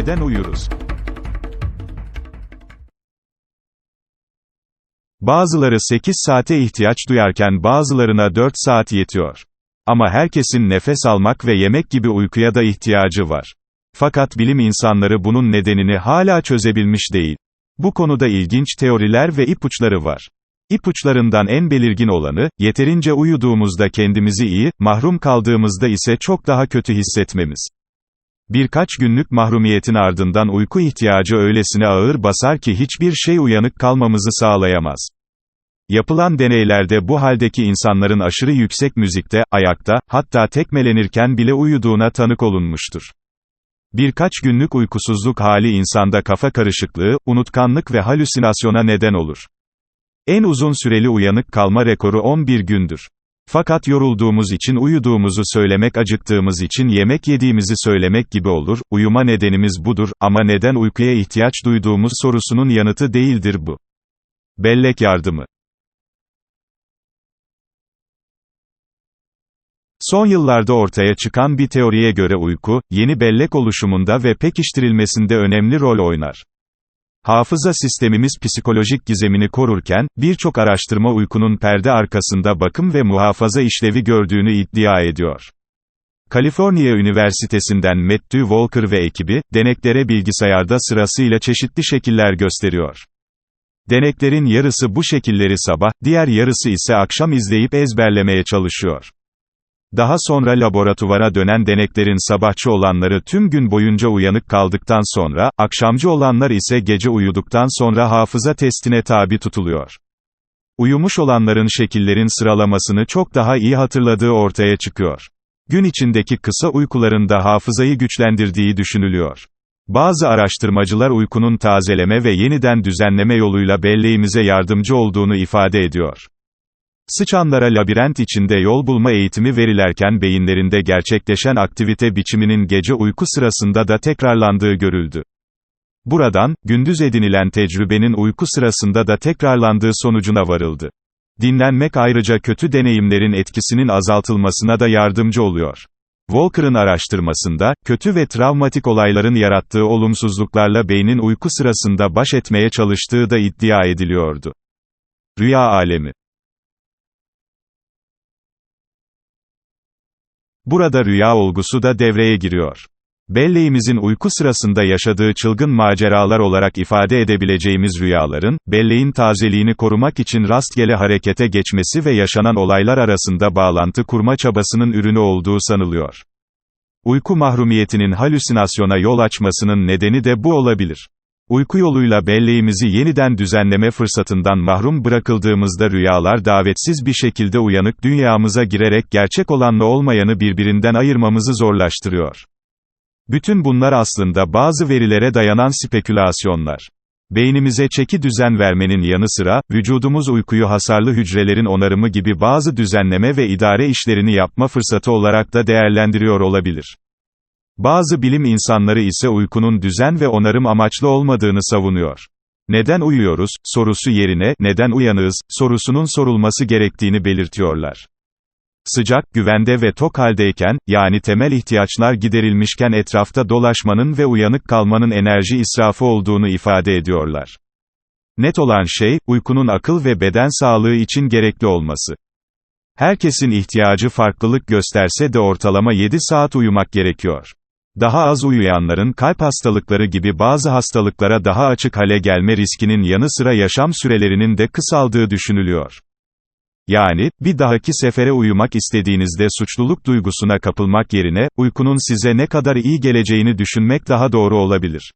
Neden uyuruz? Bazıları 8 saate ihtiyaç duyarken bazılarına 4 saat yetiyor. Ama herkesin nefes almak ve yemek gibi uykuya da ihtiyacı var. Fakat bilim insanları bunun nedenini hala çözebilmiş değil. Bu konuda ilginç teoriler ve ipuçları var. İpuçlarından en belirgin olanı, yeterince uyuduğumuzda kendimizi iyi, mahrum kaldığımızda ise çok daha kötü hissetmemiz. Birkaç günlük mahrumiyetin ardından uyku ihtiyacı öylesine ağır basar ki hiçbir şey uyanık kalmamızı sağlayamaz. Yapılan deneylerde bu haldeki insanların aşırı yüksek müzikte, ayakta, hatta tekmelenirken bile uyuduğuna tanık olunmuştur. Birkaç günlük uykusuzluk hali insanda kafa karışıklığı, unutkanlık ve halüsinasyona neden olur. En uzun süreli uyanık kalma rekoru 11 gündür. Fakat yorulduğumuz için uyuduğumuzu söylemek acıktığımız için yemek yediğimizi söylemek gibi olur, uyuma nedenimiz budur, ama neden uykuya ihtiyaç duyduğumuz sorusunun yanıtı değildir bu. Bellek yardımı Son yıllarda ortaya çıkan bir teoriye göre uyku, yeni bellek oluşumunda ve pekiştirilmesinde önemli rol oynar. Hafıza sistemimiz psikolojik gizemini korurken, birçok araştırma uykunun perde arkasında bakım ve muhafaza işlevi gördüğünü iddia ediyor. Kaliforniya Üniversitesi'nden Matthew Walker ve ekibi, deneklere bilgisayarda sırasıyla çeşitli şekiller gösteriyor. Deneklerin yarısı bu şekilleri sabah, diğer yarısı ise akşam izleyip ezberlemeye çalışıyor. Daha sonra laboratuvara dönen deneklerin sabahçı olanları tüm gün boyunca uyanık kaldıktan sonra, akşamcı olanlar ise gece uyuduktan sonra hafıza testine tabi tutuluyor. Uyumuş olanların şekillerin sıralamasını çok daha iyi hatırladığı ortaya çıkıyor. Gün içindeki kısa uykuların da hafızayı güçlendirdiği düşünülüyor. Bazı araştırmacılar uykunun tazeleme ve yeniden düzenleme yoluyla belleğimize yardımcı olduğunu ifade ediyor. Sıçanlara labirent içinde yol bulma eğitimi verilerken beyinlerinde gerçekleşen aktivite biçiminin gece uyku sırasında da tekrarlandığı görüldü. Buradan, gündüz edinilen tecrübenin uyku sırasında da tekrarlandığı sonucuna varıldı. Dinlenmek ayrıca kötü deneyimlerin etkisinin azaltılmasına da yardımcı oluyor. Walker'ın araştırmasında, kötü ve travmatik olayların yarattığı olumsuzluklarla beynin uyku sırasında baş etmeye çalıştığı da iddia ediliyordu. Rüya alemi Burada rüya olgusu da devreye giriyor. Belleğimizin uyku sırasında yaşadığı çılgın maceralar olarak ifade edebileceğimiz rüyaların, belleğin tazeliğini korumak için rastgele harekete geçmesi ve yaşanan olaylar arasında bağlantı kurma çabasının ürünü olduğu sanılıyor. Uyku mahrumiyetinin halüsinasyona yol açmasının nedeni de bu olabilir. Uyku yoluyla belleğimizi yeniden düzenleme fırsatından mahrum bırakıldığımızda rüyalar davetsiz bir şekilde uyanık dünyamıza girerek gerçek olanla olmayanı birbirinden ayırmamızı zorlaştırıyor. Bütün bunlar aslında bazı verilere dayanan spekülasyonlar. Beynimize çeki düzen vermenin yanı sıra, vücudumuz uykuyu hasarlı hücrelerin onarımı gibi bazı düzenleme ve idare işlerini yapma fırsatı olarak da değerlendiriyor olabilir. Bazı bilim insanları ise uykunun düzen ve onarım amaçlı olmadığını savunuyor. Neden uyuyoruz, sorusu yerine, neden uyanığız, sorusunun sorulması gerektiğini belirtiyorlar. Sıcak, güvende ve tok haldeyken, yani temel ihtiyaçlar giderilmişken etrafta dolaşmanın ve uyanık kalmanın enerji israfı olduğunu ifade ediyorlar. Net olan şey, uykunun akıl ve beden sağlığı için gerekli olması. Herkesin ihtiyacı farklılık gösterse de ortalama 7 saat uyumak gerekiyor. Daha az uyuyanların kalp hastalıkları gibi bazı hastalıklara daha açık hale gelme riskinin yanı sıra yaşam sürelerinin de kısaldığı düşünülüyor. Yani, bir dahaki sefere uyumak istediğinizde suçluluk duygusuna kapılmak yerine, uykunun size ne kadar iyi geleceğini düşünmek daha doğru olabilir.